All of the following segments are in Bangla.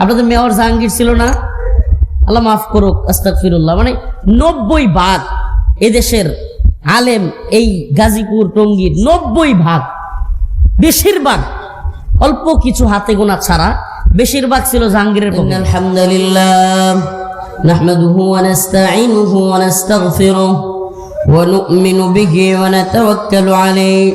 আপনাদের মেয়র জাহাঙ্গীর ছিল না আল্লাহ মাফ করুক আস্তাগফিরুল্লাহ মানে নব্বই ভাগ এদেশের আলেম এই গাজীপুর টঙ্গীর নব্বই ভাগ বেশিরভাগ অল্প কিছু হাতে গোনা ছাড়া বেশিরভাগ ছিল জাহাঙ্গীরের আলহামদুলিল্লাহ نحمده ونستعينه ونستغفره ونؤمن به ونتوكل عليه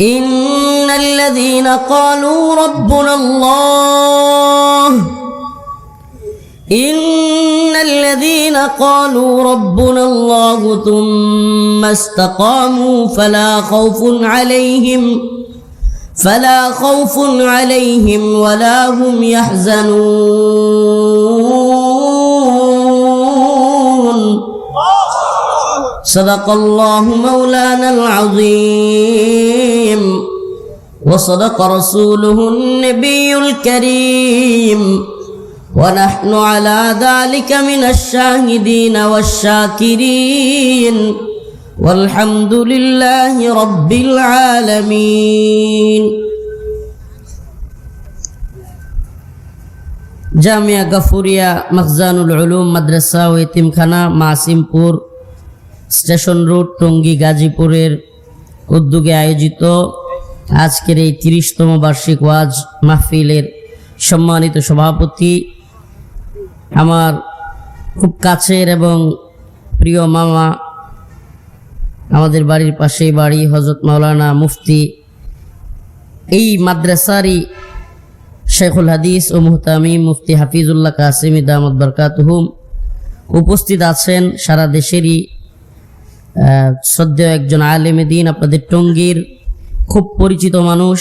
إن الذين قالوا ربنا الله إن الذين قالوا ربنا الله ثم استقاموا فلا خوف عليهم فلا خوف عليهم ولا هم يحزنون صدق الله مولانا العظيم وصدق رسوله النبي الكريم ونحن على ذلك من الشاهدين والشاكرين والحمد لله رب العالمين جامعة غفورية مخزان العلوم مدرسة ويتمخانة معصمپور স্টেশন রোড, টঙ্গী, গাজীপুরের উদ্যোগে আয়োজিত আজকের এই তিরিশতম বার্ষিক ওয়াজ মাহফিলের সম্মানিত সভাপতি, আমার খুব কাছের এবং প্রিয় মামা, আমাদের বাড়ির পাশেই বাড়ি হজরত মাওলানা মুফতি। এই মাদ্রাসারই শেখুল হাদিস ও মুহতামি মুফতি হাফিজুল্লাহ কাসিম দামদ বরকাতহুম উপস্থিত আছেন সারা দেশেরই শ্রদ্ধেয় একজন আলেমে দিন, আপনাদের টঙ্গীর খুব পরিচিত মানুষ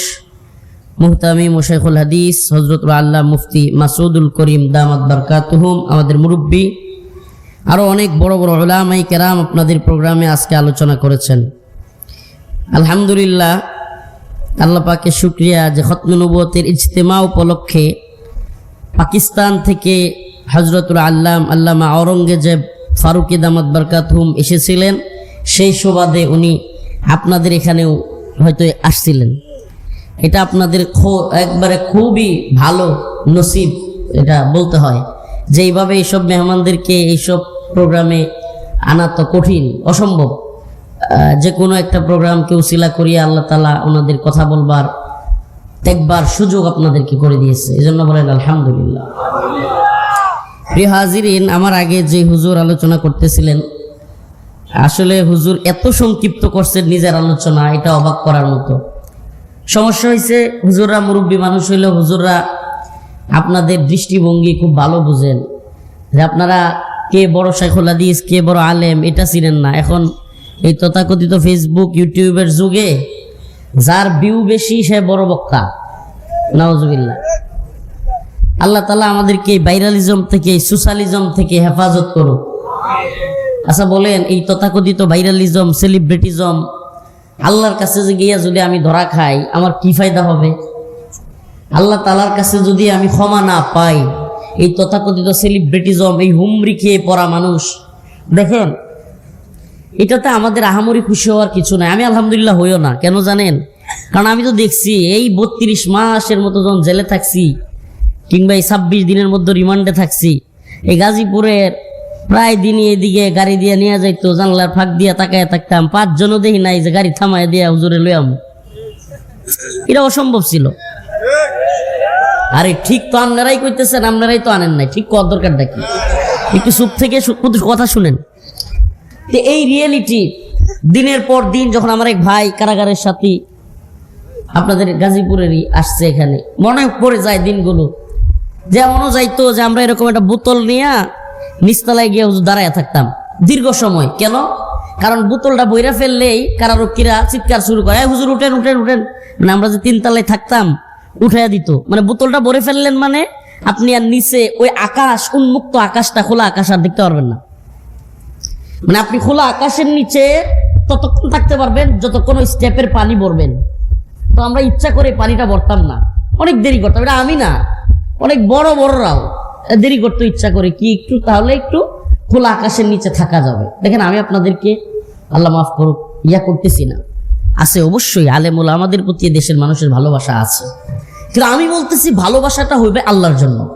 মুহতামি মুশেখুল হাদিস হজরত আল্লাহ মুফতি মাসুদুল করিম দামদ বরকাতহুম, আমাদের মুরব্বী আরও অনেক বড় বড় ওলামাই কেরাম আপনাদের প্রোগ্রামে আজকে আলোচনা করেছেন। আলহামদুলিল্লাহ, আল্লাহ পাকে শুক্রিয়া যে খতমনবতের ইজতেমা উপলক্ষে পাকিস্তান থেকে হজরতুল আল্লাম, আল্লামা আওরঙ্গজেব ফারুকি দামাত বরকাতহুম এসেছিলেন। সেই সুবাদে উনি আপনাদের এখানেও হয়তো আসছিলেন। এটা আপনাদের একবারে খুবই ভালো নসিব এটা বলতে হয় যে এইভাবে এইসব মেহমানদেরকে এইসব প্রোগ্রামে আনা তো কঠিন, অসম্ভব। যে কোনো একটা প্রোগ্রামকে উসিলা করিয়ে আল্লাহ তালা ওনাদের কথা বলবার, দেখবার সুযোগ আপনাদেরকে করে দিয়েছে। এই জন্য বলেন আলহামদুলিল্লাহ। প্রিয় হাজিরিন, আমার আগে যে হুজুর আলোচনা করতেছিলেন আসলে হুজুর এত সংক্ষিপ্ত করছেন নিজের আলোচনা, এটা অবাক করার মতো। সমস্যা হয়েছে হুজুররা মুরব্বী মানুষ হইলে হুজুররা আপনাদের দৃষ্টিভঙ্গি খুব ভালো বুঝেন। যে আপনারা কে বড় শেখুল কে বড় আলেম, এটা চিনেন না। এখন এই তথাকথিত ফেসবুক ইউটিউবের যুগে যার ভিউ বেশি, সে বড় বক্তা। নওয়াজবিল্লা আল্লাহ তালা আমাদেরকে এই ভাইরালিজম থেকে সোশ্যালিজম থেকে হেফাজত করুক। আচ্ছা বলেন, এই তথাকথিত ভাইরালিজম সেলিব্রিটিজম আল্লাহর কাছে যে গিয়া যদি আমি ধরা খাই, আমার কি ফায়দা হবে? আল্লাহ তালার কাছে যদি আমি ক্ষমা না পাই, এই তথাকথিত সেলিব্রিটিজম এই হুমরি খেয়ে পড়া মানুষ, দেখেন, এটাতে আমাদের আহামরি খুশি হওয়ার কিছু নাই। আমি আলহামদুলিল্লাহ হইও না, কেন জানেন? কারণ আমি তো দেখছি, এই বত্রিশ মাসের মতো যখন জেলে থাকছি, কিংবা এই ছাব্বিশ দিনের মধ্যে রিমান্ডে থাকছি, এই গাজীপুরের প্রায় দিনই এদিকে গাড়ি দিয়ে নিয়ে যাইতো, জানলার ফাঁক দিয়ে তাকায় থাকতাম। পাঁচজনও দেখি নাই যে গাড়ি থামায় দিয়ে হুজুরে লইয়াম এটা অসম্ভব ছিল। আরে ঠিক তো আপনারাই করতেছেন আপনারাই তো আনেন নাই। ঠিক কর দরকার কি? একটু চুপ থেকে কথা শুনেন। এই রিয়েলিটি দিনের পর দিন যখন আমার এক ভাই কারাগারের সাথী আপনাদের গাজীপুরেরই আসছে এখানে, মনে পড়ে যায় দিনগুলো। যে এমনও যাইতো যে আমরা এরকম একটা বোতল নিয়ে নিচতলায় গিয়ে হুজুর দাঁড়ায় থাকতাম। দীর্ঘ সময়। কেন? কারণ বোতলটা বইরা ফেললেই কারারক্ষীরা চিৎকার শুরু করে, "এই হুজুর, উঠেন উঠেন উঠেন। মানে আমরা যে তিনতলায় থাকতাম, উঠাইয়া দিত। মানে বোতলটা ভরে ফেললেন মানে আপনি আর নিচে ওই আকাশ, উন্মুক্ত আকাশটা, খোলা আকাশ আর দেখতে পারবেন না। মানে আপনি খোলা আকাশের নিচে ততক্ষণ থাকতে পারবেন, যতক্ষণ ওই স্টেপের পানি ভরবেন। তো আমরা ইচ্ছা করে পানিটা ভরতাম না। অনেক দেরি করতাম। এটা আমি না, অনেক বড় বড়রাও। দেরি করতে ইচ্ছা করে, কি একটু? তাহলে একটু খোলা আকাশের নিচে থাকা যাবে। দেখেন, আমি আপনাদেরকে, আল্লাহ মাফ করুক, ইয়া করতেছি না। আছে অবশ্যই, আলেমুল, আমাদের প্রতি দেশের মানুষের ভালোবাসা আছে। কিন্তু আমি বলতেছি, ভালোবাসাটা হইবে আল্লাহর জন্য।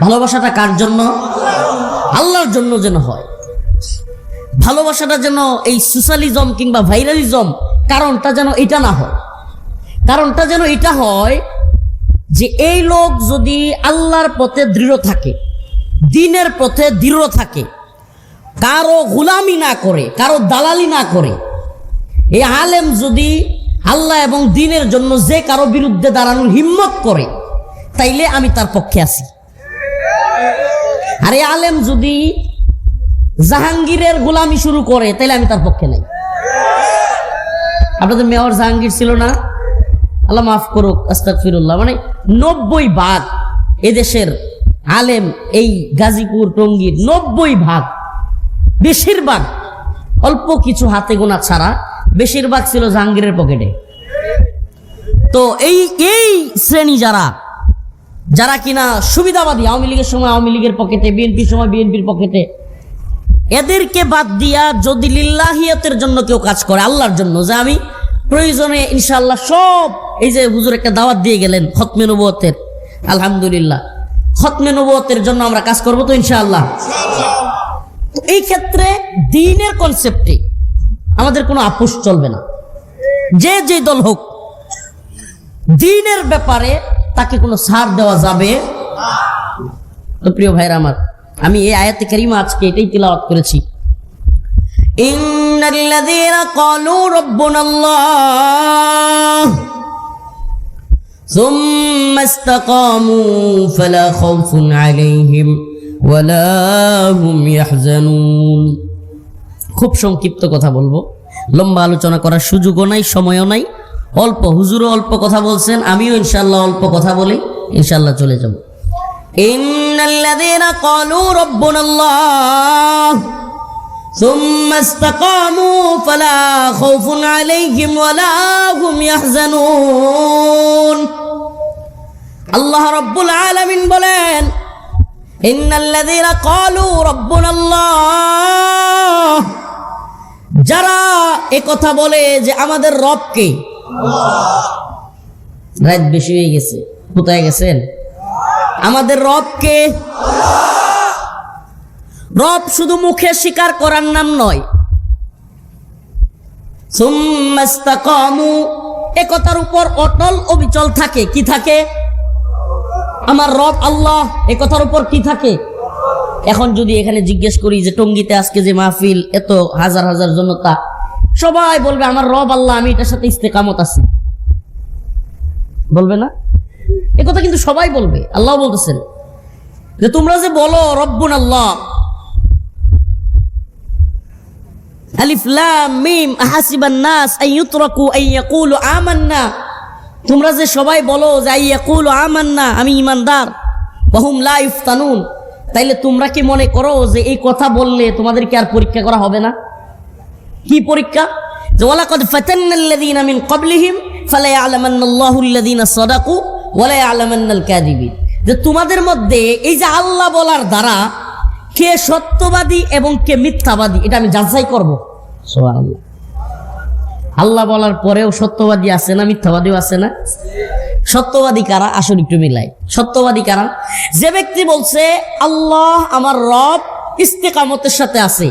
ভালোবাসাটা কার জন্য? আল্লাহর জন্য যেন হয়। ভালোবাসাটা যেন এই সোশ্যালিজম কিংবা ভাইরালিজম, কারণটা যেন এটা না হয়। কারণটা যেন এটা হয় যে এই লোক যদি আল্লাহর পথে দৃঢ় থাকে, দিনের পথে দৃঢ় থাকে, কারও গুলামি না করে, কারও দালালি না করে, এই আলেম যদি আল্লাহ এবং দিনের জন্য যে কারও বিরুদ্ধে দাঁড়ানোর হিম্মত করে, তাইলে আমি তার পক্ষে আছি। আর এই আলেম যদি জাহাঙ্গীরের গোলামি শুরু করে, তাইলে আমি তার পক্ষে নাই। আপনাদের মেয়র জাহাঙ্গীর ছিল না? আল্লাহ মাফ করুক আস্তাক ফিরুল্লাহ মানে নব্বই ভাগ এদেশের আলেম এই গাজীপুর টঙ্গীর নব্বই ভাগ। বেশিরভাগ, অল্প কিছু হাতে গোনা ছাড়া বেশিরভাগ ছিল জাহাঙ্গীরের পকেটে। তো এই এই শ্রেণি যারা যারা কিনা সুবিধাবাদী আওয়ামী লীগের সময় আওয়ামী লীগের পকেটে, বিএনপির সময় বিএনপির পকেটে, এদেরকে বাদ দিয়া যদি লিল্লাহিয়তের জন্য কেউ কাজ করে, আল্লাহর জন্য, যে আমি প্রয়োজনে ইনশাল্লাহ সব এই যে হুজুর একটা দাওয়াত দিয়ে গেলেন খতমে নবুয়তের, আলহামদুলিল্লাহ। খতমে নবুয়তের জন্য আমরা কাজ করব তো ইনশাআল্লাহ। এই ক্ষেত্রে দিনের কনসেপ্টে আমাদের কোনো আপোষ চলবে না। যে যে দল হোক, দিনের ব্যাপারে তাকে কোনো ছাড় দেওয়া যাবে তো প্রিয় ভাইরা আমার, আমি এই আয়াতে কারিমা আজকে এটাই তিলাওয়াত করেছি। ইন্নাল্লাযীনা ক্বালু রাব্বুনাল্লাহ। ثم استقاموا فلا خوف عليهم ولا هم يحزنون খুব সংক্ষিপ্ত কথা বলবো লম্বা আলোচনা করার সুযোগও নাই সময়ও নাই অল্প হুজুরও অল্প কথা বলছেন আমিও ইনশাল্লাহ অল্প কথা বলি ইনশাল্লাহ চলে যাব إن الذين قالوا ربنا الله ثم استقاموا فلا خوف عليهم ولا هم يحزنون আল্লাহ রব্বুল আলামিন বলেন ইন্নাল্লাযীনা ক্বালু রাব্বুনাল্লাহ যারা এ কথা বলে যে আমাদের রবকে রাত বেশি হয়ে গেছে কোথায় গেছেন আমাদের রবকে রব শুধু মুখে স্বীকার করার নাম নয়। সুম্মাস্তাকামু, এ কথার উপর অটল অবিচল থাকে। কি থাকে? আমার রব আল্লাহ, এ কথার উপর কি থাকে? এখন যদি এখানে জিজ্ঞেস করি যে টঙ্গিতে আজকে যে মাহফিল, এত হাজার হাজার জনতা, সবাই বলবে, আমার রব আল্লাহ, আমি এটার সাথে ইস্তেকামত আছি। বলবে না? এ কথা কিন্তু সবাই বলবে। আল্লাহ বলতেছেন যে, তোমরা যে বলো, রব্বুন আল্লাহ আলিফ লাম মিম আহাসিবান নাস আন ইউতরাকু আন ইয়াকুলু আমান্না। তোমরা যে সবাই বলো যে আন ইয়াকুলু আমান্না, আমি ঈমানদার ওয়াহুম লা ইফতানুন। তাইলে তোমরা কি মনে করো যে এই কথা বললে তোমাদেরকে আর পরীক্ষা করা হবে না? কি পরীক্ষা? যে ওয়ালাকাদ ফাতান্নাল্লাযীনা মিন ক্বাবলিহিম, ফালা ইয়ালামান্নাল্লাহুল্লাযীনা সাদাকু, ওয়ালা ইয়ালামান্নাল কাযিবিন যে তোমাদের মধ্যে এই যে আল্লাহ বলার দ্বারা কে সত্যবাদী এবং কে মিথ্যাবাদী, এটা আমি যাচাই করব। আল্লাহ বলার পরেও সত্যবাদী আছে না মিথ্যাবাদীও আছে না? সত্যবাদী কারা? আসল একটু মিলাই। সত্যবাদী কারা? যে ব্যক্তি বলছে, আল্লাহ আমার রব ইস্তেকামতের সাথে আছে।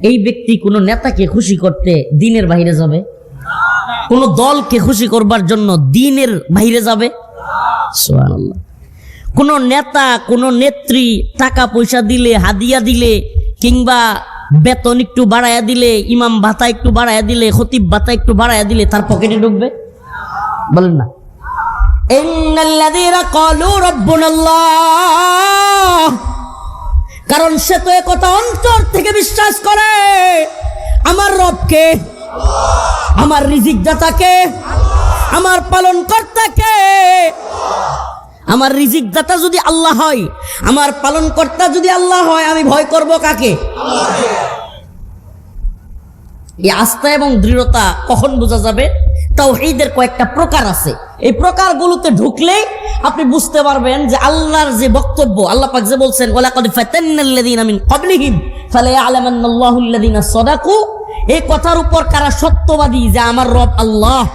এই ব্যক্তি কোনো নেতাকে খুশি করতে দিনের বাইরে যাবে? কোনো দলকে খুশি করবার জন্য দিনের বাইরে যাবে? সুবহানাল্লাহ। কোনো নেতা, কোনো নেত্রী টাকা পয়সা দিলে, হাদিয়া দিলে, কিংবা বেতন একটু বাড়ায়া দিলে, ইমাম ভাতা একটু বাড়ায়া দিলে, খতিব ভাতা একটু বাড়ায়া দিলে তার পকেটে ঢুকবে? বলেন না। কারণ সে তো কথা অন্তর থেকে বিশ্বাস করে। আমার রবকে, আমার রিজিক দাতাকে আমার পালন কর্তাকে আমার রিজিক দাতা যদি আল্লাহ হয়, আমার পালন কর্তা যদি আল্লাহ হয়, আমি ভয় করব কাকে? এই আস্থা এবং দৃঢ়তা কখন বোঝা যাবে? তাও এইদের কয়েকটা প্রকার আছে। এই প্রকারগুলোতে ঢুকলে আপনি বুঝতে পারবেন যে আল্লাহর যে বক্তব্য, আল্লাহ পাক যে বলছেন এই কথার উপর কারা সত্যবাদী যে আমার রব আল্লাহ?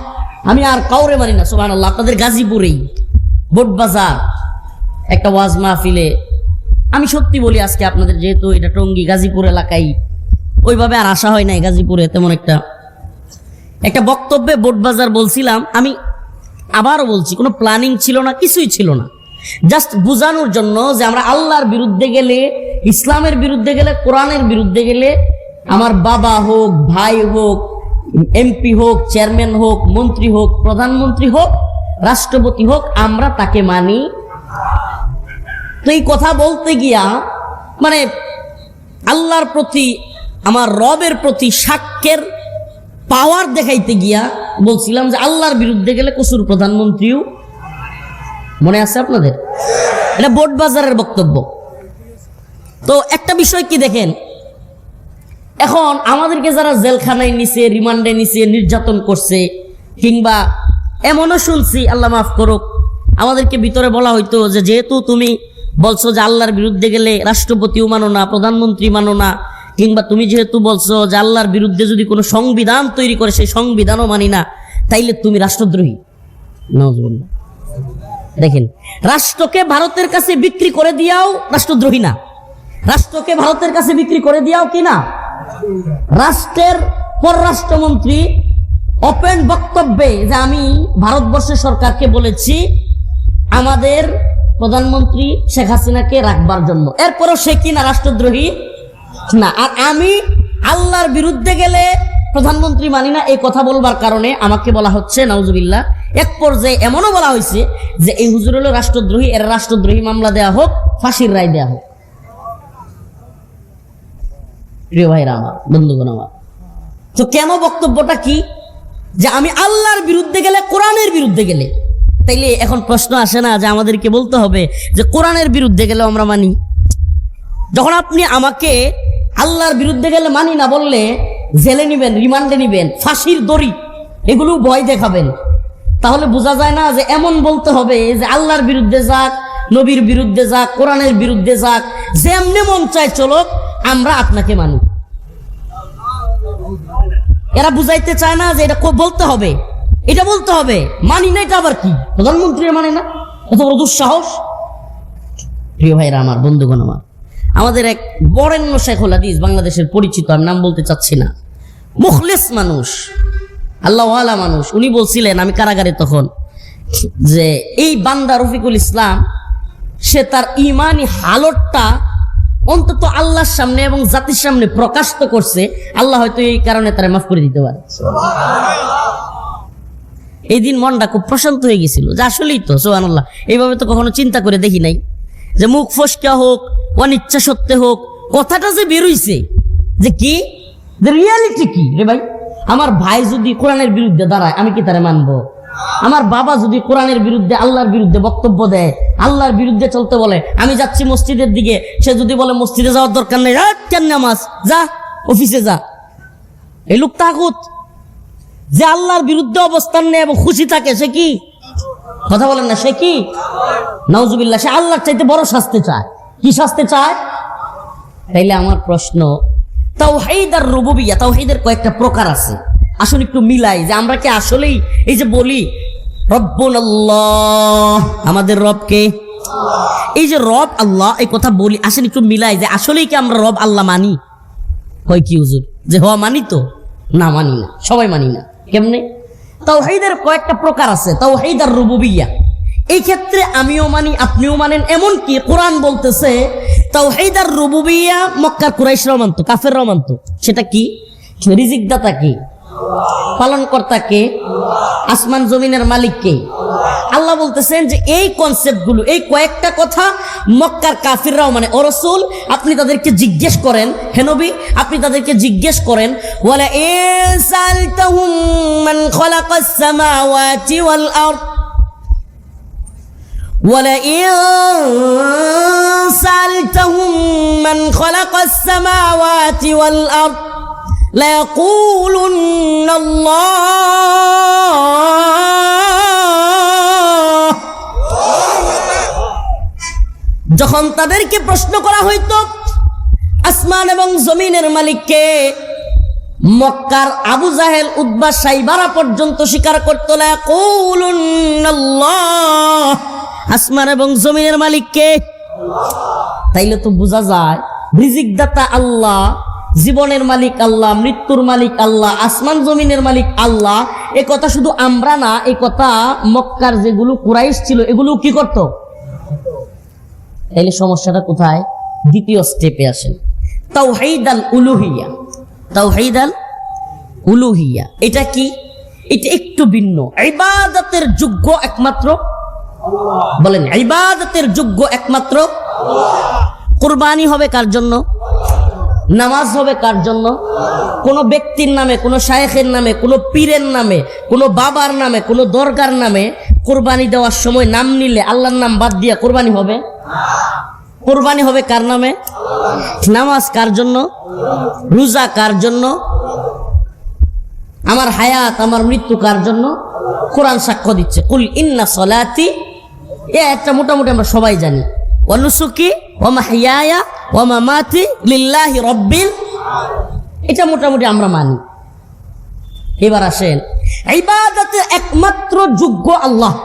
আমি আর কাউরে মানি না, সুবহানাল্লাহ। আপনাদের গাজীপুরেই। বোট বাজার, একটা ওয়াজ মাহফিলে। আমি সত্যি বলি আজকে আপনাদের যেহেতু এটা টঙ্গী, গাজীপুর এলাকায় ওইভাবে আর আসা হয় নাই গাজীপুরে তেমন একটা। একটা বক্তব্যে বোটবাজার বলছিলাম, আমি আবারও বলছি, কোনো প্ল্যানিং ছিল না, কিছুই ছিল না। জাস্ট বোঝানোর জন্য যে আমরা আল্লাহর বিরুদ্ধে গেলে, ইসলামের বিরুদ্ধে গেলে, কোরআনের বিরুদ্ধে গেলে, আমার বাবা হোক, ভাই হোক, এমপি হোক, চেয়ারম্যান হোক, মন্ত্রী হোক, প্রধানমন্ত্রী হোক রাষ্ট্রপতি হোক, আমরা তাকে মানি। তো এই কথা বলতে গিয়া মানে আল্লাহর প্রতি, আমার রবের প্রতি সাক্ষ্যের পাওয়ার দেখাইতে গিয়া বলছিলাম যে আল্লাহর বিরুদ্ধে গেলে কসুর প্রধানমন্ত্রীও। মনে আছে আপনাদের? এটা বোট বাজারের বক্তব্য। তো একটা বিষয় কি দেখেন? এখন আমাদেরকে যারা জেলখানায় নিছে, রিমান্ডে নিছে, নির্যাতন করছে, কিংবা এমনও শুনছি, আল্লাহ মাফ করুক। আমাদেরকে ভিতরে বলা হইতো যে, যেহেতু তুমি বলছো যে আল্লাহর বিরুদ্ধে গেলে রাষ্ট্রপতিও মানো না, প্রধানমন্ত্রী মানো না, কিংবা তুমি যেহেতু বলছো যে আল্লাহর বিরুদ্ধে যদি কোনো সংবিধান তৈরি করে, সেই সংবিধানও মানি না, তাইলে তুমি রাষ্ট্রদ্রোহী। দেখেন, রাষ্ট্রকে ভারতের কাছে বিক্রি করে দিয়াও রাষ্ট্রদ্রোহী না। রাষ্ট্রকে ভারতের কাছে বিক্রি করে দিয়াও কি না? রাষ্ট্রের পররাষ্ট্রমন্ত্রী ওপেন বক্তব্যে যে আমি ভারতবর্ষের সরকারকে বলেছি, আমাদের প্রধানমন্ত্রী শেখ হাসিনাকে রাখবার জন্য। এরপরও সে কি না, রাষ্ট্রদ্রোহী? না। আর আমি আল্লাহর বিরুদ্ধে গেলে প্রধানমন্ত্রী মানি না, এই কথা বলবার কারণে আমাকে বলা হচ্ছে, নাউজুবিল্লাহ, এক পর্যায়ে এমনও বলা হয়েছে যে এই হুজুর হলো রাষ্ট্রদ্রোহী, এর রাষ্ট্রদ্রোহী মামলা দেয়া হোক, ফাঁসির রায় দেয়া হোক। প্রিয় ভাইরা আমার, বন্ধুগণ আমার, তো কেন বক্তব্যটা কি? যে আমি আল্লাহর বিরুদ্ধে গেলে কোরআনের বিরুদ্ধে গেলে। তাইলে এখন প্রশ্ন আসে না যে আমাদেরকে বলতে হবে যে কোরআনের বিরুদ্ধে গেলে আমরা মানি? যখন আপনি আমাকে আল্লাহর বিরুদ্ধে গেলে মানি না বললে জেলে নিবেন, রিমান্ডে নিবেন, ফাঁসির দড়ি, এগুলো ভয় দেখাবেন। তাহলে বোঝা যায় না যে এমন বলতে হবে যে আল্লাহর বিরুদ্ধে যাক, নবীর বিরুদ্ধে যাক, কোরআনের বিরুদ্ধে যাক, যেমনি মন চায় চলক, আমরা আপনাকে মানি। এরা বুঝাইতে চায় না যে এটা বলতে হবে। এটা বলতে হবে। মানি না এটা আবার কি? প্রধানমন্ত্রী মানে না? এত বড় দুঃসাহস। প্রিয় ভাইরা আমার, বন্ধুগণ আমার, আমাদের এক বরেণ্য শেখুল হাদিস বাংলাদেশের পরিচিত, আমি নাম বলতে চাচ্ছি না। মুখলেস মানুষ, আল্লাহওয়ালা মানুষ। উনি বলছিলেন, আমি কারাগারে তখন, যে এই বান্দা রফিকুল ইসলাম, সে তার ইমানি হালতটা অন্তত আল্লাহর সামনে এবং জাতির সামনে প্রকাশ তো করছে আল্লাহ হয়তো এই কারণে তারা মাফ করে দিতে পারে। এই দিন মনটা খুব প্রশান্ত হয়ে গেছিল যে আসলেই তো সোহান আল্লাহ এইভাবে তো কখনো চিন্তা করে দেখি নাই যে মুখ ফসকা হোক অনিচ্ছা সত্ত্বে হোক কথাটা যে বেরোইছে যে কি? রিয়ালিটি কি? রে ভাই আমার ভাই যদি কোরআনের বিরুদ্ধে দাঁড়ায় আমি কি তারে মানবো? আমার বাবা যদি কোরআনের বিরুদ্ধে আল্লাহর বিরুদ্ধে বক্তব্য দেয়, আল্লাহর বিরুদ্ধে চলতে বলে, আমি যাচ্ছি মসজিদের দিকে, সে যদি বলে মসজিদে যাওয়ার দরকার নেই কেন নামাজ? যা অফিসে যা। এই লোক তাগুত যে আল্লাহর বিরুদ্ধে অবস্থান নেয় এবং খুশি থাকে, সে কি? কথা বলেন না, সে কি? নাউজুবিল্লাহ, সে আল্লাহর চাইতে বড় শাস্তি চায়। কি শাস্তি চায়? তাইলে আমার প্রশ্ন, তাওহীদ আর রুবুবিয়া, তাওহীদের কয়েকটা প্রকার আছে। আসলে একটু মিলাই, যে আমরা কি আসলেই এই যে বলি আল্লাহ আমাদের রবকে এই যে রব আল্লাহ, এই কথা বলি আসলে একটু মিলাই, যে আসলেই কি আমরা রব আল্লাহ মানি? হয় কি হুজুর? যে হওয়া মানি তো? না, মানি না, সবাই মানি না, কেমনে? তাও তাওহীদের কয়েকটা প্রকার আছে, তাওহীদ আর রুবুবিয়া। এই ক্ষেত্রে আমিও মানি, আপনিও মানেন এমন কি কোরআন বলতেছে তাওহীদার রুবুবিয়া মক্কার কুরাইশরাও মানত, কাফেররাও মানত। সেটা কি? রিজিক দাতা কি? পালন কর্তা কে আসমান জমিনের মালিক কে আল্লাহ বলতেছেন যে এই কনসেপ্টগুলো এই কয়েকটা কথা মক্কার কাফিররাও মানে ও রসুল আপনি তাদেরকে জিজ্ঞেস করেন হে নবী আপনি তাদেরকে জিজ্ঞেস করেন ওয়ালা ইনসালতাহুম মান খালাকাস সামাওয়াতি ওয়াল আরদ ولئن سألتهم من خلق السماوات والأرض ليقولن الله যখন তাদেরকে প্রশ্ন করা হইতো আসমান এবং জমিনের মালিককে মক্কার আবু জাহেল উদ্বা সাইবারা পর্যন্ত স্বীকার করতো না কৌলুন্নাল্লাহ। আসমান এবং জমিনের মালিককে তাইলে তো বোঝা যায় রিজিক দাতা আল্লাহ জীবনের মালিক আল্লাহ, মৃত্যুর মালিক আল্লাহ, আসমান জমিনের মালিক আল্লাহ। এ কথা শুধু আমরা না এই কথা মক্কার যেগুলো কুরাইশ ছিল, এগুলো কি করতো? তাইলে সমস্যাটা কোথায়? দ্বিতীয় স্টেপে আসেন। তাওহীদ আল উলুহিয়া। তাওহীদ আল উলুহিয়া। এটা কি? এটা একটু ভিন্ন। ইবাদতের যোগ্য একমাত্র? বলেন, ইবাদতের যোগ্য একমাত্র? কুরবানি হবে কার জন্য? নামাজ হবে কার জন্য? কোন ব্যক্তির নামে, কোন শায়েখের নামে, কোন পীরের নামে, কোন বাবার নামে, কোন দরকার নামে কোরবানি দেওয়ার সময় নাম নিলে আল্লাহর নাম বাদ দিয়া কোরবানি হবে? কোরবানি হবে কার নামে? নামাজ কার জন্য? রোজা কার জন্য? আমার হায়াত, আমার মৃত্যু কার জন্য? কোরআন সাক্ষ্য দিচ্ছে। কুল ইন্না সলাতি, এ একটা মোটামুটি আমরা সবাই জানি। অনুসুকি হিয়ায়া ওমা মাতি লিল্লাহি রব্বিল এটা মোটামুটি আমরা মানি। এবার আসেন। ইবাদতের একমাত্র যোগ্য আল্লাহ।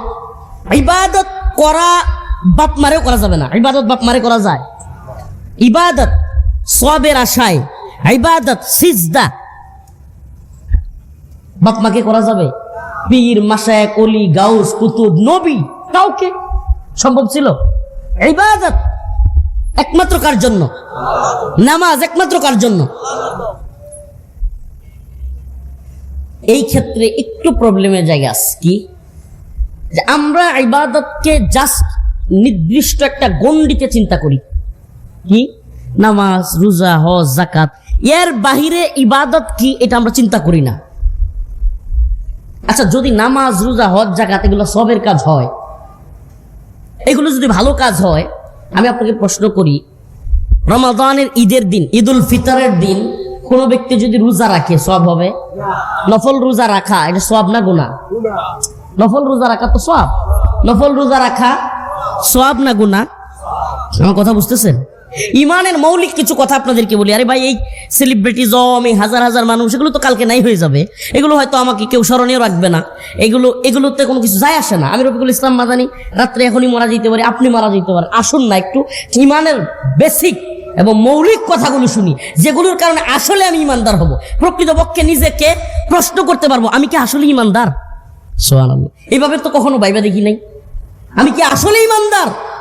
ইবাদত করা বাপ মারেও করা যাবে না। ইবাদত বাপ মারে করা যায়। ইবাদত সবের আশায়। ইবাদত সিজদা। বাপ মাকে করা যাবে। পীর মাসায় কলি গাউস, কুতুব, নবী, কাউকে সম্ভব ছিল। ইবাদত একমাত্র কার জন্য? নামাজ একমাত্র কার জন্য? এই ক্ষেত্রে একটু প্রবলেমের জায়গা আছে কি? যে আমরা ইবাদতকে জাস্ট নির্দিষ্ট একটা গণ্ডিতে চিন্তা করি। কি? নামাজ, রোজা, হজ জাকাত এর বাহিরে ইবাদত কি এটা আমরা চিন্তা করি না। আচ্ছা যদি নামাজ, রোজা, হজ জাকাত এগুলো সবের কাজ হয়, এগুলো যদি ভালো কাজ হয় আমি আপনাকে প্রশ্ন করি, রমাদানের ঈদের দিন ঈদ উল ফিতরের দিন কোনো ব্যক্তি যদি রোজা রাখে সব হবে? নফল রোজা রাখা, এটা সব না গুণা নফল রোজা রাখা তো সব নফল রোজা রাখা সব না গুণা আমার কথা বুঝতেছেন? ইমানের মৌলিক কিছু কথা আপনাদেরকে বলি। আরে ভাই, এই সেলিব্রিটিজম এই হাজার হাজার মানুষ, এগুলো তো কালকে নাই হয়ে যাবে। এগুলো হয়তো আমাকে কেউ স্মরণীয় রাখবে না। এগুলো, এগুলোতে কোনো কিছু যায় আসে না। আমি রফিকুল ইসলাম মাদানি রাত্রে এখনই মারা যেতে পারি, আপনি মারা যেতে পারেন। আসুন না একটু, ইমানের বেসিক এবং মৌলিক কথাগুলো শুনি। যেগুলোর কারণে আসলে আমি ইমানদার হব। প্রকৃতপক্ষে নিজেকে প্রশ্ন করতে পারব, আমি কি আসলে ইমানদার? এইভাবে তো কখনো বাইবা দেখি নাই। আমি কি আসলে ইমানদার?